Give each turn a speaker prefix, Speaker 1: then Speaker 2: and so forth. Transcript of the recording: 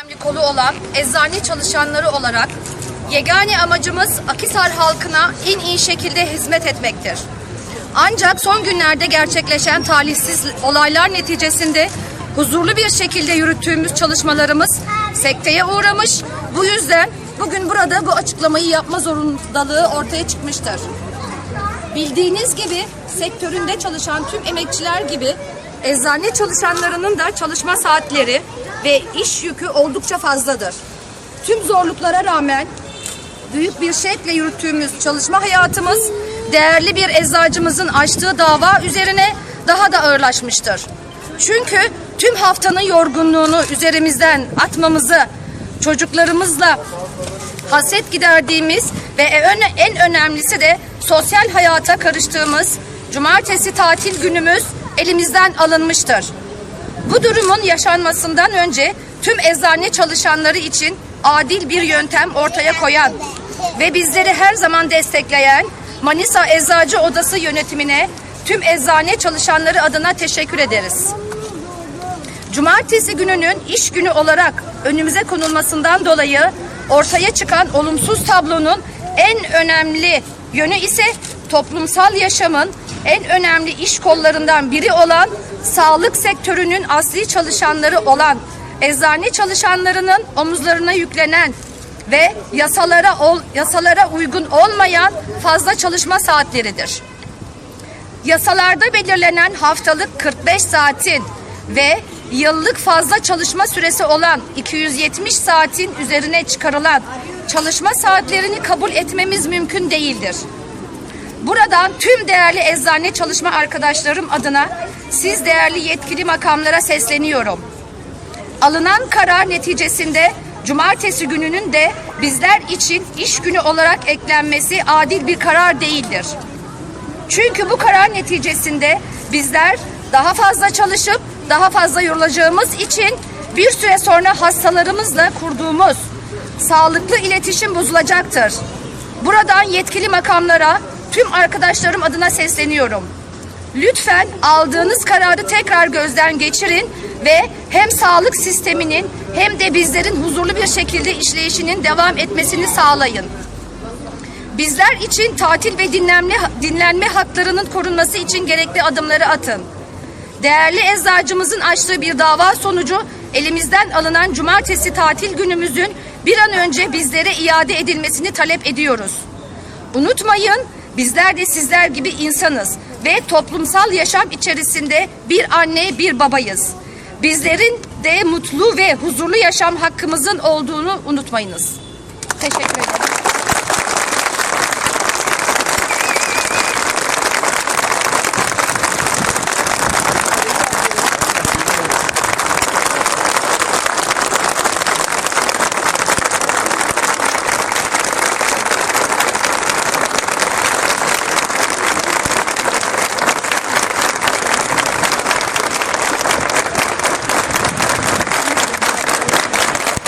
Speaker 1: önemli kolu olan eczane çalışanları olarak yegane amacımız Akisar halkına en iyi şekilde hizmet etmektir. Ancak son günlerde gerçekleşen talihsiz olaylar neticesinde huzurlu bir şekilde yürüttüğümüz çalışmalarımız sekteye uğramış. Bu yüzden bugün burada bu açıklamayı yapma zorundalığı ortaya çıkmıştır. Bildiğiniz gibi sektöründe çalışan tüm emekçiler gibi eczane çalışanlarının da çalışma saatleri ve iş yükü oldukça fazladır. Tüm zorluklara rağmen büyük bir şevkle yürüttüğümüz çalışma hayatımız değerli bir eczacımızın açtığı dava üzerine daha da ağırlaşmıştır. Çünkü tüm haftanın yorgunluğunu üzerimizden atmamızı çocuklarımızla hasret giderdiğimiz ve en, önemlisi de sosyal hayata karıştığımız cumartesi tatil günümüz elimizden alınmıştır. Bu durumun yaşanmasından önce tüm eczane çalışanları için adil bir yöntem ortaya koyan ve bizleri her zaman destekleyen Manisa Eczacı Odası yönetimine tüm eczane çalışanları adına teşekkür ederiz. Cumartesi gününün iş günü olarak önümüze konulmasından dolayı ortaya çıkan olumsuz tablonun en önemli yönü ise toplumsal yaşamın en önemli iş kollarından biri olan sağlık sektörünün asli çalışanları olan eczane çalışanlarının omuzlarına yüklenen ve yasalara ol, yasalara uygun olmayan fazla çalışma saatleridir. Yasalarda belirlenen haftalık 45 saatin ve yıllık fazla çalışma süresi olan 270 saatin üzerine çıkarılan çalışma saatlerini kabul etmemiz mümkün değildir. Buradan tüm değerli eczane çalışma arkadaşlarım adına siz değerli yetkili makamlara sesleniyorum. Alınan karar neticesinde cumartesi gününün de bizler için iş günü olarak eklenmesi adil bir karar değildir. Çünkü bu karar neticesinde bizler daha fazla çalışıp daha fazla yorulacağımız için bir süre sonra hastalarımızla kurduğumuz sağlıklı iletişim bozulacaktır. Buradan yetkili makamlara tüm arkadaşlarım adına sesleniyorum. Lütfen aldığınız kararı tekrar gözden geçirin ve hem sağlık sisteminin hem de bizlerin huzurlu bir şekilde işleyişinin devam etmesini sağlayın. Bizler için tatil ve dinlenme, dinlenme haklarının korunması için gerekli adımları atın. Değerli eczacımızın açtığı bir dava sonucu elimizden alınan cumartesi tatil günümüzün bir an önce bizlere iade edilmesini talep ediyoruz. Unutmayın bizler de sizler gibi insanız ve toplumsal yaşam içerisinde bir anne bir babayız. Bizlerin de mutlu ve huzurlu yaşam hakkımızın olduğunu unutmayınız. Teşekkür ederim.